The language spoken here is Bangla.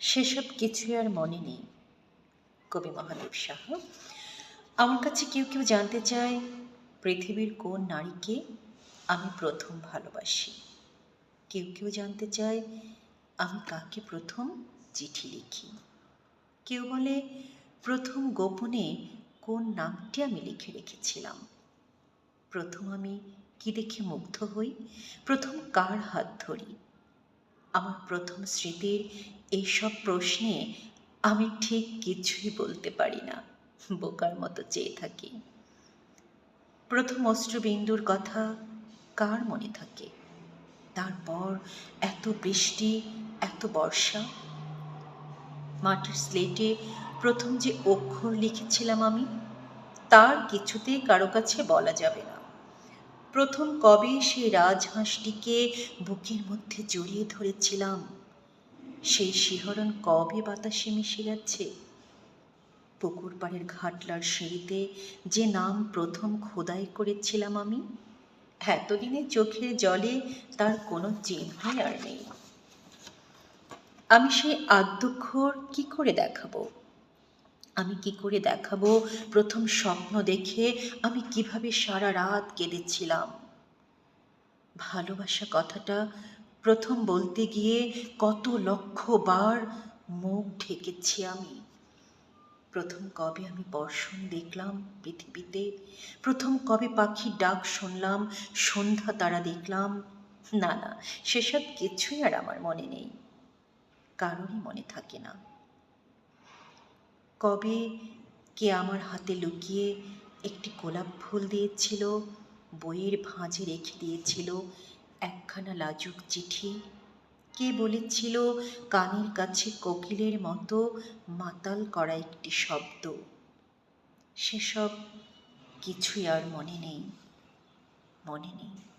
সেসব কিছুই আর মনে নেই। কবি মহাদেব সাহা আমার কাছে কেউ কেউ জানতে চায়, পৃথিবীর কোন নারীকে আমি প্রথম ভালোবাসি? কেউ কেউ জানতে চায়, আমি কাকে প্রথম চিঠি লিখি? কেউ বলে, প্রথম গোপনে কোন নামটি আমি লিখে রেখেছিলাম? প্রথম আমি কি দেখে মুগ্ধ হই? প্রথম কার হাত ধরি? আমার প্রথম স্মৃতির এইসব প্রশ্নে আমি ঠিক কিছুই বলতে পারি না, বোকার মতো চেয়ে থাকি। প্রথম অশ্রুবিন্দুর কথা কার মনে থাকে? তারপর এত বৃষ্টি, এত বর্ষা? মাটির স্লেটে প্রথম যে অক্ষর লিখেছিলাম আমি, তার কিছুতেই কারও কাছে বলা যাবে না। প্রথম কবে সেই রাজহাঁসটিকে বুকের মধ্যে জড়িয়ে ধরেছিলাম? সেই শিহরণ কবে বাতাসে মিশে যাচ্ছে? পুকুর পাড়ের ঘাটলার সিঁড়িতে যে নাম প্রথম খোদাই করেছিলাম আমি, এতদিনে চোখের জলে তার কোনো চিহ্নই আর নেই। আমি সেই আদ্যক্ষর কি করে দেখাবো? আমি কি করে দেখাবো? প্রথম স্বপ্ন দেখে আমি কীভাবে সারা রাত কেঁদেছিলাম? ভালোবাসা কথাটা প্রথম বলতে গিয়ে কত লক্ষ বার মুখ ঢেকেছি আমি। প্রথম কবে আমি বর্ষণ দেখলাম পৃথিবীতে? প্রথম কবে পাখির ডাক শুনলাম, সন্ধ্যা তারা দেখলাম? না না, সেসব কিছুই আর আমার মনে নেই। কারোরই মনে থাকে না। কবে কে আমার হাতে লুকিয়ে একটি গোলাপ ফুল দিয়েছিল, বইয়ের ভাঁজে রেখে দিয়েছিল, একখানা লাজুক চিঠি? কে বলেছিল কানের কাছে কোকিলের মতো মাতাল করা একটি শব্দ? সেসব কিছুই আর মনে নেই মনে নেই।